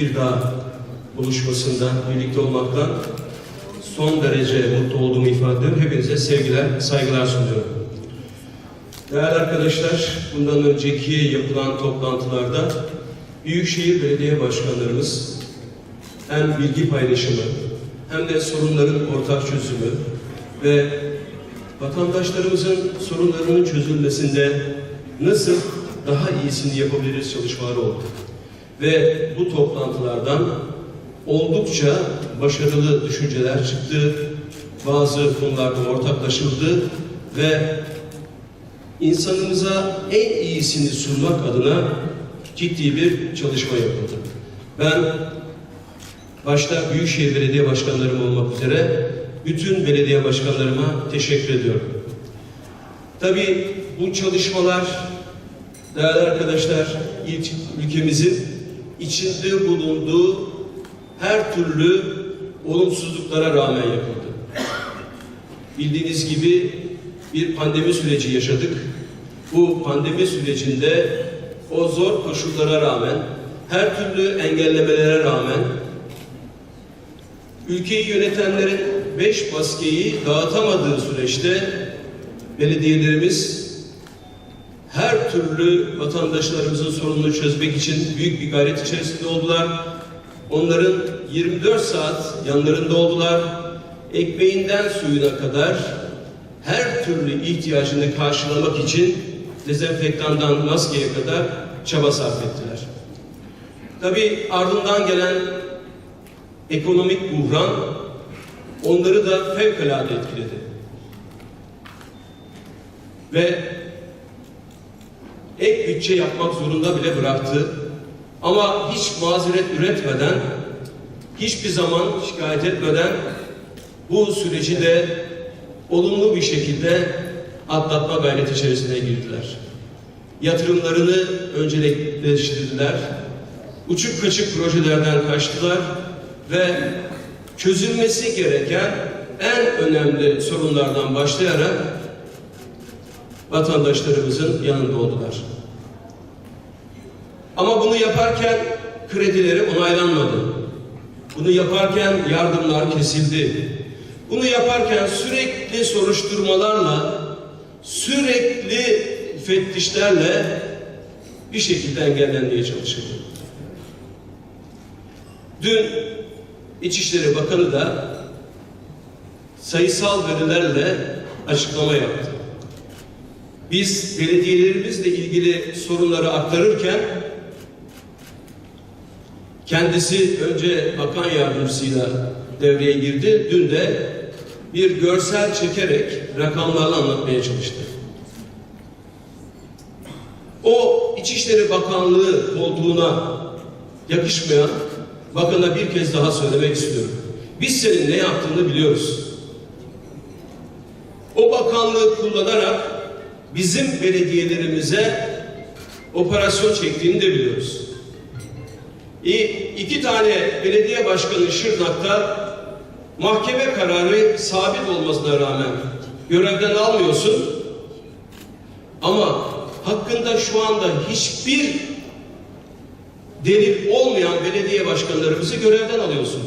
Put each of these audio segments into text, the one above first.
Tekirdağ buluşmasında birlikte olmaktan son derece mutlu olduğumu ifade ediyorum. Hepinize sevgiler, saygılar sunuyorum. Değerli arkadaşlar, bundan önceki yapılan toplantılarda Büyükşehir Belediye Başkanlarımız hem bilgi paylaşımı hem de sorunların ortak çözümü ve vatandaşlarımızın sorunlarının çözülmesinde nasıl daha iyisini yapabiliriz çalışmaları oldu. Ve bu toplantılardan oldukça başarılı düşünceler çıktı. Bazı konularda ortaklaşıldı ve insanımıza en iyisini sunmak adına ciddi bir çalışma yapıldı. Ben başta Büyükşehir Belediye Başkanlarım olmak üzere bütün belediye başkanlarıma teşekkür ediyorum. Tabii bu çalışmalar değerli arkadaşlar ilk ülkemizin içinde bulunduğu her türlü olumsuzluklara rağmen yapıldı. Bildiğiniz gibi bir pandemi süreci yaşadık. Bu pandemi sürecinde o zor koşullara rağmen, her türlü engellemelere rağmen ülkeyi yönetenlerin beş maskeyi dağıtamadığı süreçte belediyelerimiz her türlü vatandaşlarımızın sorununu çözmek için büyük bir gayret içerisinde oldular. Onların 24 saat yanlarında oldular. Ekmeğinden suyuna kadar her türlü ihtiyacını karşılamak için dezenfektandan maskeye kadar çaba sarf ettiler. Tabii ardından gelen ekonomik buhran onları da fevkalade etkiledi. Ve ek bütçe yapmak zorunda bile bıraktı. Ama hiç mazeret üretmeden, hiçbir zaman şikayet etmeden bu süreci de olumlu bir şekilde atlatma gayreti içerisine girdiler. Yatırımlarını öncelikleştirdiler. Uçuk kaçık projelerden kaçtılar ve çözülmesi gereken en önemli sorunlardan başlayarak vatandaşlarımızın yanında oldular. Ama bunu yaparken kredileri onaylanmadı. Bunu yaparken yardımlar kesildi. Bunu yaparken sürekli soruşturmalarla, sürekli fettişlerle bir şekilde engellenmeye çalışıldı. Dün İçişleri Bakanı da sayısal verilerle açıklama yaptı. Biz belediyelerimizle ilgili sorunları aktarırken kendisi önce bakan yardımcısıyla devreye girdi. Dün de bir görsel çekerek rakamlarla anlatmaya çalıştı. O İçişleri Bakanlığı koltuğuna yakışmayan bakana bir kez daha söylemek istiyorum. Biz senin ne yaptığını biliyoruz. O bakanlığı kullanarak bizim belediyelerimize operasyon çektiğini de biliyoruz. İ, iki tane belediye başkanı Şırnak'ta mahkeme kararı sabit olmasına rağmen görevden almıyorsun ama hakkında şu anda hiçbir delil olmayan belediye başkanlarımızı görevden alıyorsun.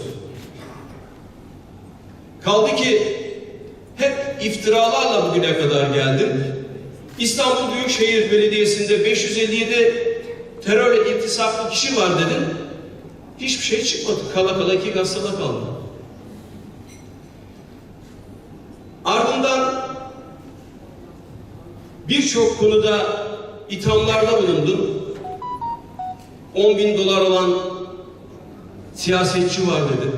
Kaldı ki hep iftiralarla bugüne kadar geldin. İstanbul Büyükşehir Belediyesi'nde 557 terörle irtisaplı kişi var dedin. Hiçbir şey çıkmadı. Kala kala iki gazetede kaldı. Ardından birçok konuda ithamlarda bulundun. 10 bin dolar olan siyasetçi var dedi.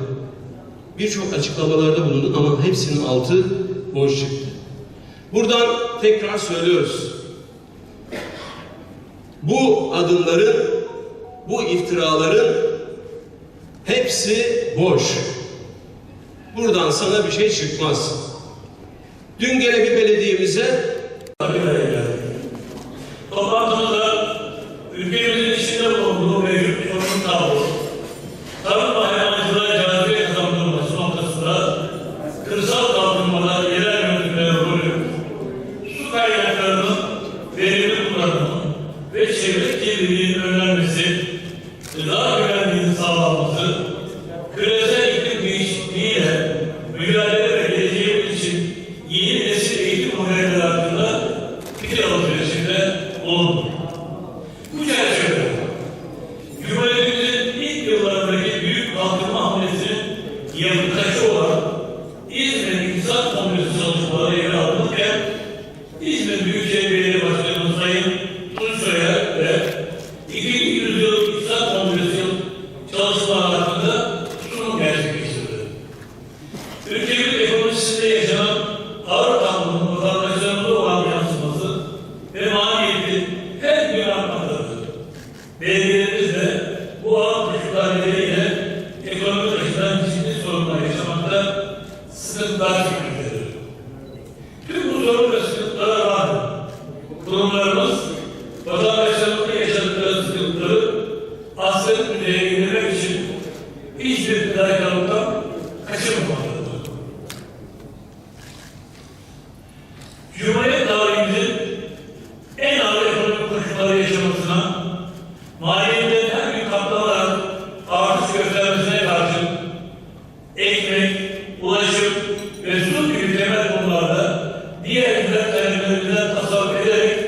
Birçok açıklamalarda bulundun ama hepsinin altı boş çıktı. Buradan tekrar söylüyoruz. Bu adımların, bu iftiraların hepsi boş. Buradan sana bir şey çıkmaz. Dün gene bir belediyemize Toplantımızda ülkemizin içinde bulunduğu mevcut sorunun tablosu, tarım 200 yıllık basit düzeye indirmek için hiçbir fedakarlıktan kaçınmamalıdır. Cumhuriyet tarihimizin en ağır ekonomik koşulları yaşamasına, maliyetten her gün katlanarak artış göstermesine karşı ekmek, ulaşım ve su gibi temel konularda diğer ücret taleplerimizden tasarruf ederek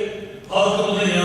halkımızın